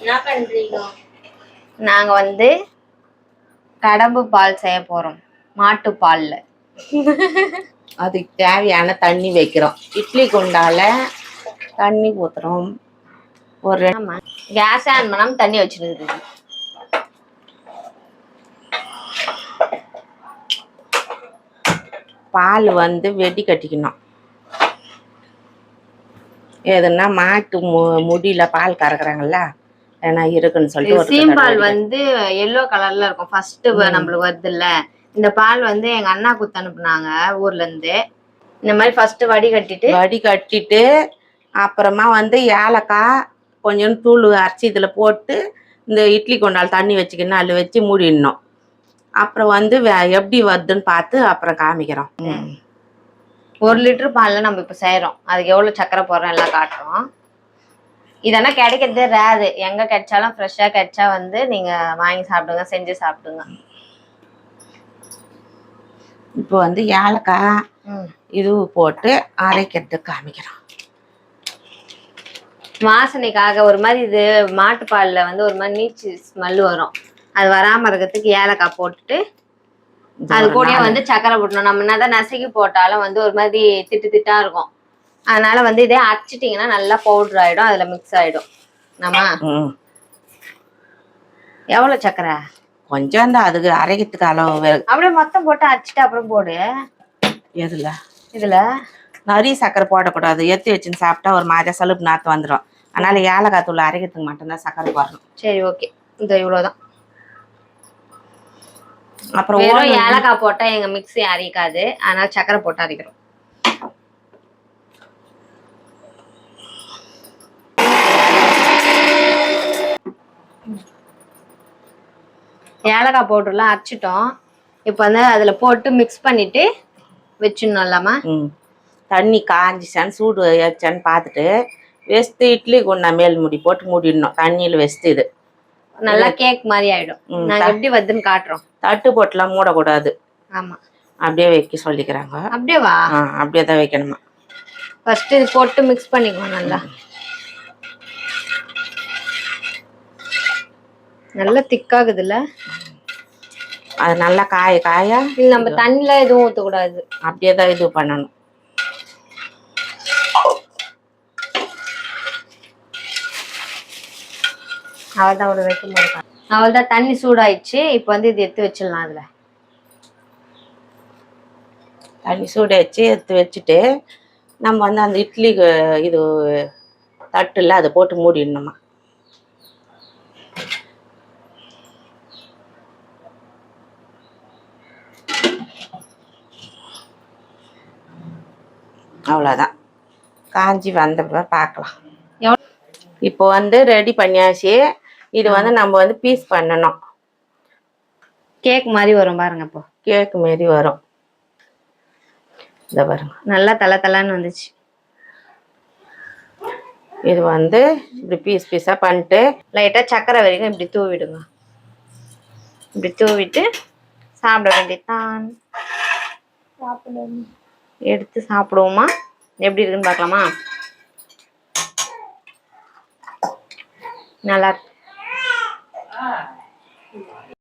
என்ன பண்றீங்க? நாங்க வந்து கடம்பு பால் செய்ய போறோம். மாட்டு பால்ல. அதுக்கு தேவையான தண்ணி வைக்கிறோம். இட்லி குண்டால தண்ணி ஊத்துறோம். ஒரு கேஸ் ஆன் பண்ணாம தண்ணி வச்சிருந்தது பால் வந்து வெடி கட்டிக்கணும். எதுனா மாட்டு மு முடியில பால் கறக்குறாங்கல்ல? ஏன்னா இருக்குன்னு சொல்லிட்டு சீம்பால் வந்து எல்லோ கலர்ல இருக்கும். ஃபர்ஸ்ட் நம்மளுக்கு வருதுல்ல. இந்த பால் வந்து எங்க அண்ணா குத்து அனுப்புனாங்க ஊர்ல இருந்து. இந்த மாதிரி ஃபர்ஸ்ட் வடி கட்டிட்டு வடி கட்டிட்டு அப்புறமா வந்து ஏலக்காய் கொஞ்சம் தூள் அரைச்சி இதில் போட்டு இந்த இட்லி கொண்டால் தண்ணி வச்சுக்கணும் அதில் வச்சு மூடிடணும். அப்புறம் வந்து எப்படி வருதுன்னு பார்த்து அப்புறம் காமிக்கிறோம். ஒரு லிட்டர் பால்ல நம்ம இப்ப செய்யறோம் அதுக்கு எவ்வளவு சக்கரை போடுறோம் எல்லாம் காட்டுறோம். இதெல்லாம் கிடைக்கிறது ரேரு எங்க கிடைச்சாலும் ஃப்ரெஷ்ஷா கிடைச்சா வந்து நீங்க வாங்கி சாப்பிடுங்க செஞ்சு சாப்பிடுங்க. இப்போ வந்து ஏலக்காய். இது போட்டு அரைக்கிறதுக்கு காமிக்கிறோம். வாசனைக்காக ஒரு மாதிரி இது மாட்டுப்பால்ல வந்து ஒரு மாதிரி நீச்சு ஸ்மெல் வரும். அது வராம இருக்கிறதுக்கு ஏலக்காய் போட்டுட்டு அது கூடயே வந்து சக்கரை போட்டணும் நம்ம என்னதான் நசுக்கி போட்டாலும் வந்து ஒரு மாதிரி திட்டு திட்டா இருக்கும். அதனால வந்து இதே அரைச்சிட்டிங்கன்னா நல்லா பவுடர் ஆயிடும். அதுல மிக்ஸ் ஆயிடும். நம்ம எவ்வளவு சக்கரை? கொஞ்சம் தான் அதுக்கு அரைக்கிறதுக்கு அளவு அப்படியே மொத்தம் போட்டு அரைச்சிட்டு அப்புறம் போடு. எதுல? இதுல? நிறைய சக்கரை போடக்கூடாது. ஏற்றி வச்சுன்னு சாப்பிட்டா ஒரு மாதிரி சலுப்பு நாற்று வந்துடும் அதனால ஏலக்காய் தூள் அரைக்கிறதுக்கு மட்டும்தான் சக்கரை போடணும். சரி ஓகே இந்த இவ்வளவுதான். அப்புறம் வெறும் ஏலக்காய் போட்டா எங்க மிக்ஸி அரைக்காது. அதனால சக்கரை போட்டு அரைக்கிறோம். ஏலக்காய் பவுடர்லாம் அரைச்சிட்டோம். இப்போ வந்து அதுல போட்டு மிக்ஸ் பண்ணிட்டு வச்சிடணும் இல்லாம. தண்ணி காஞ்சிச்சான்னு சூடு ஏச்சான்னு பார்த்துட்டு வெஸ்ட்டு இட்லி குண்டா மேல் மூடி போட்டு மூடிடணும். தண்ணியில் வெஸ்ட்டு இது. நல்லா கேக் மாதிரி ஆயிடும். நாங்க எப்படி வருதுன்னு காட்டுறோம். தட்டு போட்டுலாம் மூடக்கூடாது. ஆமா. அப்படியே வைக்க சொல்லிக்கிறாங்க. அப்படியே வா அப்படியே தான் வைக்கணுமா? ஃபர்ஸ்ட் இது போட்டு மிக்ஸ் பண்ணிக்குவோம் நல்லா. நல்லா திக்காகுதுல்ல அது நல்லா காய காய? இல்ல நம்ம தண்ணில எதுவும் ஊத்தக்கூடாது. அப்படியே தான் இது பண்ணணும். அவள்தான் ஒரு வைக்கும் போது அவள்தான் தண்ணி சூடாயிடுச்சு இப்போ வந்து இது எடுத்து வச்சிடலாம் அதுல. தண்ணி சூடு வச்சு எடுத்து வச்சுட்டு நம்ம வந்து அந்த இட்லி இது தட்டுல அதை போட்டு மூடிடணுமா. அவ்வளோதான் காஞ்சி வந்த பிறகு பார்க்கலாம். இப்போ வந்து ரெடி பண்ணியாச்சு. இது வந்து நம்ம வந்து பீஸ் பண்ணணும். கேக் மாதிரி வரும் பாருங்க இப்போ கேக் மாரி வரும். இந்த பாருங்க. நல்லா தலை தலைன்னு வந்துச்சு. இது வந்து இப்படி பீஸ் பீஸாக பண்ணிட்டு லைட்டா சக்கரை வரைக்கும் இப்படி தூவிடுங்க. இப்படி தூவிட்டு சாப்பிட வேண்டியதுதான். எடுத்து சாப்பிடுவோமா? எப்படி இருக்குன்னு பார்க்கலாமா? நல்லா இருக்கு. Ah.